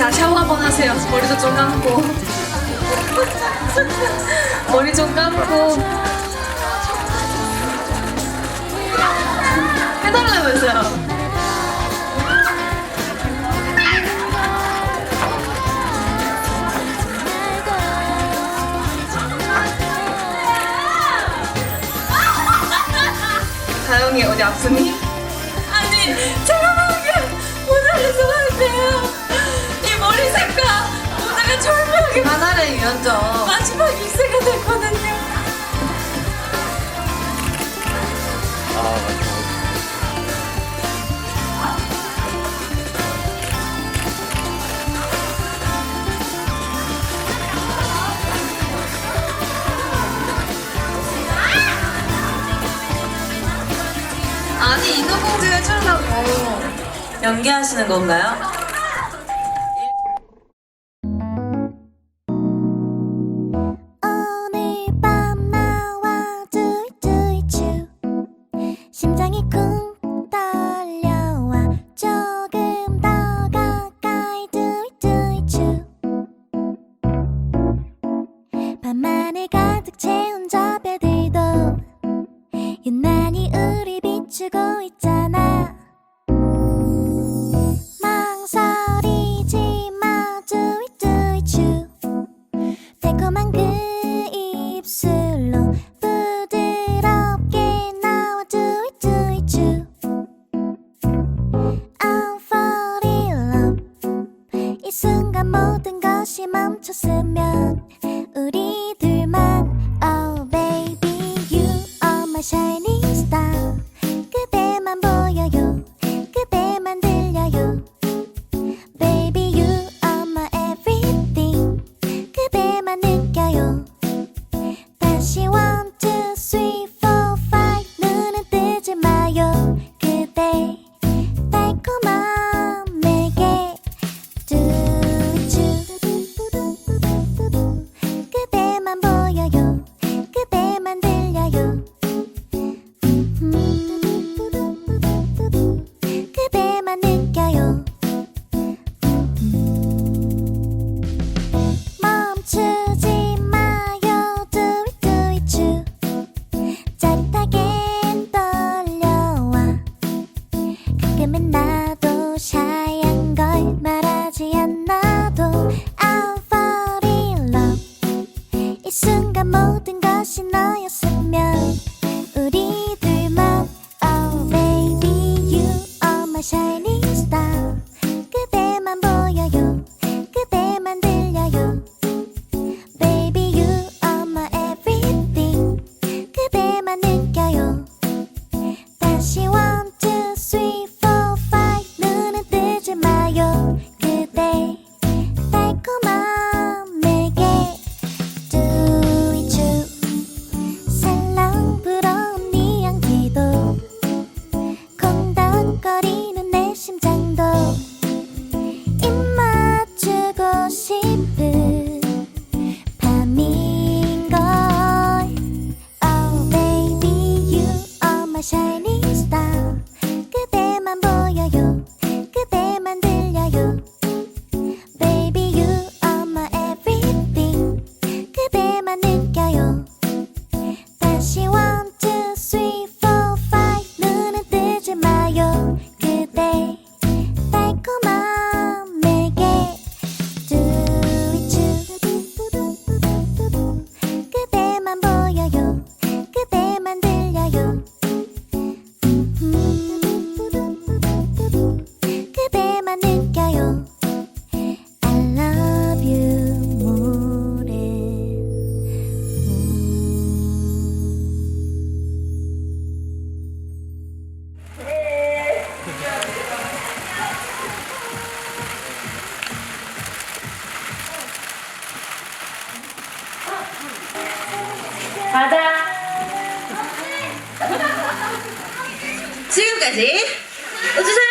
자, 샤워 한번 하세요. 머리도 좀 감고. 머리 좀 감고. 해달라면서요. 다영이 어디 아프니? 아니 제가 게 모자라서 그래요 이 색깔 오늘은 절묘하게 하나를 유연점. 마지막 입새가 됐거든요 아. 아니 인어공주 해주려고. 연기하시는 건가요? 가득 채운 저 별들도 유난히 우리 비추고 있잖아. 망설이지 마 쭈이쭈이쭈 달콤한 그 입술로 부드럽게 나와 쭈이쭈이쭈 I'm fall in love. 이 순간 모든 것이 멈췄으면 모든 것이 너였으면 우리 둘만 Oh baby you are my shining 눈은 뜨지 마요 지금까지 우주사